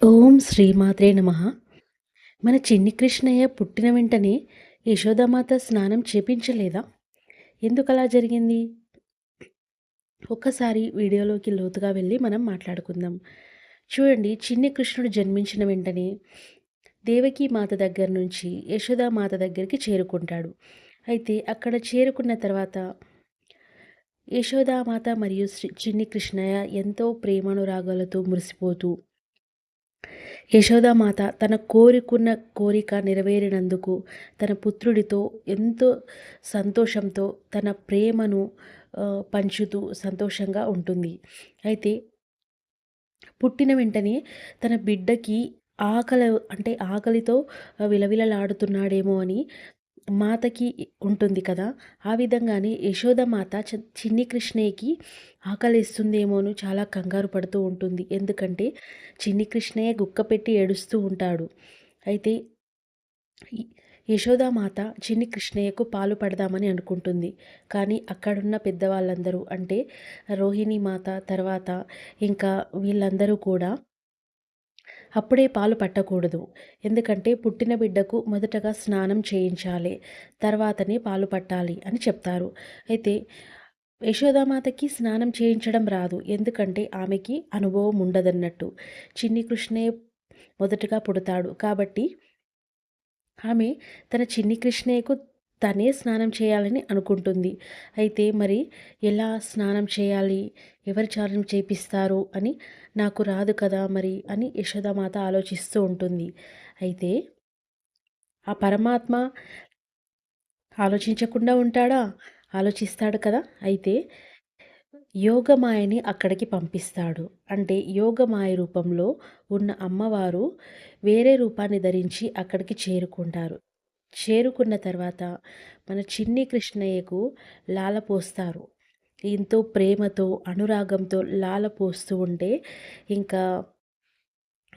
ఓం శ్రీమాత్రే నమ. మన చిన్ని కృష్ణయ్య పుట్టిన వెంటనే యశోదామాత స్నానం చేపించలేదా? ఎందుకలా జరిగింది? ఒక్కసారి వీడియోలోకి లోతుగా వెళ్ళి మనం మాట్లాడుకుందాం. చూడండి చిన్ని కృష్ణుడు జన్మించిన వెంటనే దేవకీ మాత దగ్గర నుంచి యశోదామాత దగ్గరికి చేరుకుంటాడు. అయితే అక్కడ చేరుకున్న తర్వాత యశోదామాత మరియు శ్రీ చిన్ని కృష్ణయ్య ఎంతో ప్రేమానురాగాలతో మురిసిపోతూ యశోదామాత తన కోరుకున్న కోరిక నెరవేరినందుకు తన పుత్రుడితో ఎంతో సంతోషంతో తన ప్రేమను పంచుతూ సంతోషంగా ఉంటుంది. అయితే పుట్టిన వెంటనే తన బిడ్డకి ఆకలి అంటే ఆకలితో విలవిలలాడుతున్నాడేమో అని మాతకి ఉంటుంది కదా ఆ విధంగానే యశోదమాత చిన్ని కృష్ణయ్యకి ఆకలిస్తుందేమోను చాలా కంగారు పడుతూ ఉంటుంది. ఎందుకంటే చిన్ని కృష్ణయ్య గుక్క పెట్టి ఏడుస్తూ ఉంటాడు. అయితే యశోదామాత చిన్ని కృష్ణయ్యకు పాలు పడదామని అనుకుంటుంది. కానీ అక్కడున్న పెద్దవాళ్ళందరూ అంటే రోహిణి మాత తర్వాత ఇంకా వీళ్ళందరూ కూడా అప్పుడే పాలు పట్టకూడదు. ఎందుకంటే పుట్టిన బిడ్డకు మొదటగా స్నానం చేయించాలి. తర్వాతనే పాలు పట్టాలి అని చెప్తారు. అయితే యశోదామాతకి స్నానం చేయించడం రాదు. ఎందుకంటే ఆమెకి అనుభవం ఉండదన్నట్టు. చిన్ని కృష్ణే మొదటగా పుడతాడు. కాబట్టి ఆమె తన చిన్ని కృష్ణయ్యకు తనే స్నానం చేయాలని అనుకుంటుంది. అయితే మరి ఎలా స్నానం చేయాలి? ఎవరి స్నానం చేపిస్తారు? అని నాకు రాదు కదా మరి అని యశోదామాత ఆలోచిస్తూ ఉంటుంది. అయితే ఆ పరమాత్మ ఆలోచించకుండా ఉంటాడా? ఆలోచిస్తాడు కదా. అయితే యోగమాయని అక్కడికి పంపిస్తాడు. అంటే యోగమాయ రూపంలో ఉన్న అమ్మవారు వేరే రూపాన్ని ధరించి అక్కడికి చేరుకుంటారు. చేరుకున్న తర్వాత మన చిన్ని కృష్ణయ్యకు లాల పోస్తారు. ఎంతో ప్రేమతో అనురాగంతో లాల పోస్తూ ఉంటే ఇంకా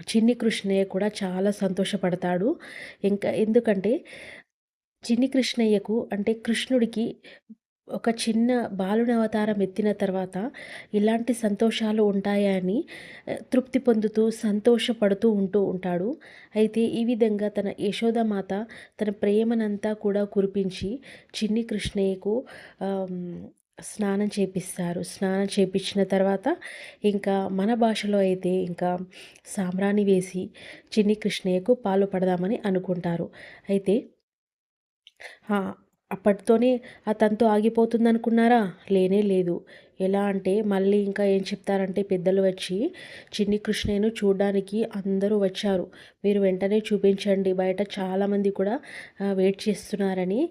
చిన్ని కృష్ణయ్య కూడా చాలా సంతోషపడతాడు. ఇంకా ఎందుకంటే చిన్ని కృష్ణయ్యకు అంటే కృష్ణుడికి ఒక చిన్న బాలుని అవతారం ఎత్తిన తర్వాత ఇలాంటి సంతోషాలు ఉంటాయని తృప్తి పొందుతూ సంతోషపడుతూ ఉంటూ ఉంటాడు. అయితే ఈ విధంగా తన యశోదమాత తన ప్రేమనంతా కూడా కురిపించి చిన్ని కృష్ణయ్యకు స్నానం చేపిస్తారు. స్నానం చేపించిన తర్వాత ఇంకా మన భాషలో అయితే ఇంకా సాంబ్రాణి వేసి చిన్ని కృష్ణయ్యకు పాలు పడదామని అనుకుంటారు. అయితే అప్పటితోనే అతనితో ఆగిపోతుందనుకున్నారా? లేనే లేదు. ఎలా అంటే మళ్ళీ ఇంకా ఏం చెప్తారంటే పెద్దలు వచ్చి చిన్ని కృష్ణయ్యను చూడడానికి అందరూ వచ్చారు. మీరు వెంటనే చూపించండి. బయట చాలామంది కూడా వెయిట్ చేస్తున్నారని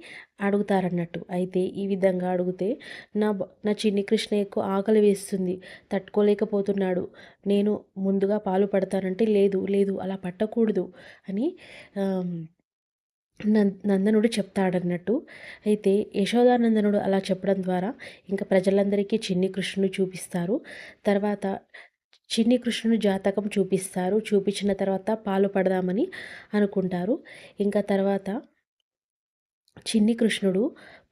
అడుగుతారన్నట్టు. అయితే ఈ విధంగా అడిగితే నా నా చిన్ని కృష్ణయ్యకు ఆకలి వేస్తుంది. తట్టుకోలేకపోతున్నాడు. నేను ముందుగా పాలు పడతానంటే లేదు లేదు అలా పట్టకూడదు అని నందనుడు చెప్తాడన్నట్టు. అయితే యశోదానందనుడు అలా చెప్పడం ద్వారా ఇంకా ప్రజలందరికీ చిన్ని కృష్ణుని చూపిస్తారు. తర్వాత చిన్ని కృష్ణుని జాతకం చూపిస్తారు. చూపించిన తర్వాత పాలు పడదామని అనుకుంటారు. ఇంకా తర్వాత చిన్ని కృష్ణుడు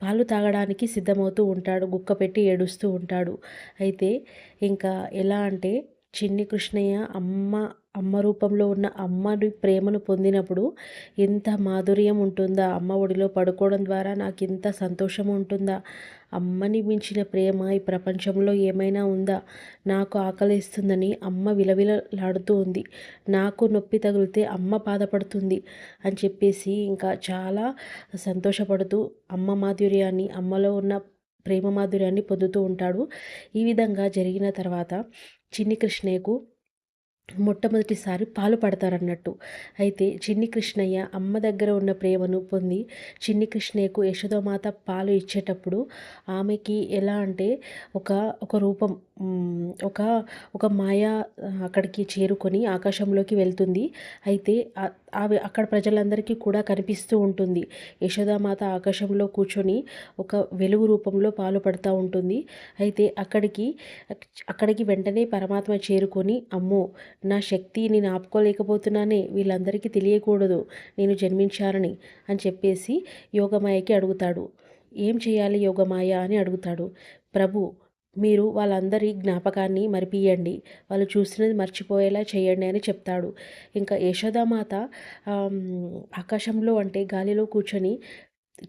పాలు తాగడానికి సిద్ధమవుతూ ఉంటాడు. గుక్క పెట్టి ఏడుస్తూ ఉంటాడు. అయితే ఇంకా ఎలా అంటే చిన్ని కృష్ణయ్య అమ్మ అమ్మ రూపంలో ఉన్న అమ్మని ప్రేమను పొందినప్పుడు ఎంత మాధుర్యం ఉంటుందా? అమ్మ ఒడిలో పడుకోవడం ద్వారా నాకు ఎంత సంతోషం ఉంటుందా? అమ్మని మించిన ప్రేమ ఈ ప్రపంచంలో ఏమైనా ఉందా? నాకు ఆకలిస్తుందని అమ్మ విలవిలలాడుతూ ఉంది. నాకు నొప్పి తగిలితే అమ్మ బాధపడుతుంది అని చెప్పేసి ఇంకా చాలా సంతోషపడుతూ అమ్మ మాధుర్యాన్ని అమ్మలో ఉన్న ప్రేమ మాధుర్యాన్ని పొందుతూ ఉంటాడు. ఈ విధంగా జరిగిన తర్వాత చిన్ని కృష్ణయ్యకు మొట్టమొదటిసారి పాలు పడతారన్నట్టు. అయితే చిన్ని కృష్ణయ్య అమ్మ దగ్గర ఉన్న ప్రేమను పొంది చిన్ని కృష్ణయ్యకు యశోదమాత పాలు ఇచ్చేటప్పుడు ఆమెకి ఎలా అంటే ఒక ఒక రూపం ఒక ఒక మాయ అక్కడికి చేరుకొని ఆకాశంలోకి వెళ్తుంది. అయితే అవి అక్కడ ప్రజలందరికీ కూడా కనిపిస్తూ ఉంటుంది. యశోదామాత ఆకాశంలో కూర్చొని ఒక వెలుగు రూపంలో పాలు పడుతూ ఉంటుంది. అయితే అక్కడికి అక్కడికి వెంటనే పరమాత్మ చేరుకొని అమ్మో నా శక్తి నేను ఆపుకోలేకపోతున్నానే వీళ్ళందరికీ తెలియకూడదు నేను జన్మించారని అని చెప్పేసి యోగమాయకి అడుగుతాడు. ఏం చేయాలి యోగమాయ అని అడుగుతాడు. ప్రభు మీరు వాళ్ళందరి జ్ఞాపకాన్ని మరిపియండి. వాళ్ళు చూసినది మర్చిపోయేలా చేయండి అని చెప్తాడు. ఇంకా యశోదామాత ఆకాశంలో అంటే గాలిలో కూర్చొని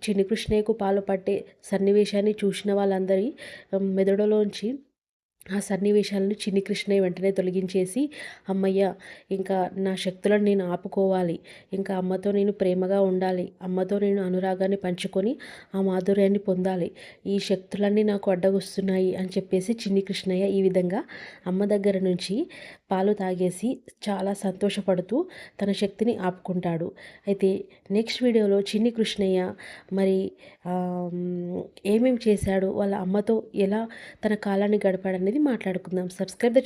చిన్ని కృష్ణయ్యకు పాలు పట్టే సన్నివేశాన్ని చూసిన వాళ్ళందరి మెదడులోంచి ఆ సన్నివేశాలను చిన్ని కృష్ణయ్య వెంటనే తొలగించేసి అమ్మయ్య ఇంకా నా శక్తులను నేను ఆపుకోవాలి. ఇంకా అమ్మతో నేను ప్రేమగా ఉండాలి. అమ్మతో నేను అనురాగాన్ని పంచుకొని ఆ మాధుర్యాన్ని పొందాలి. ఈ శక్తులన్నీ నాకు అడ్డగొస్తున్నాయి అని చెప్పేసి చిన్ని కృష్ణయ్య ఈ విధంగా అమ్మ దగ్గర నుంచి పాలు తాగేసి చాలా సంతోషపడుతూ తన శక్తిని ఆపుకుంటాడు. అయితే నెక్స్ట్ వీడియోలో చిన్ని కృష్ణయ్య మరి ఏమేమి చేశాడు? వాళ్ళ అమ్మతో ఎలా తన కాలాన్ని గడపాడనేది మాట్లాడుకుందాం. Subscribe the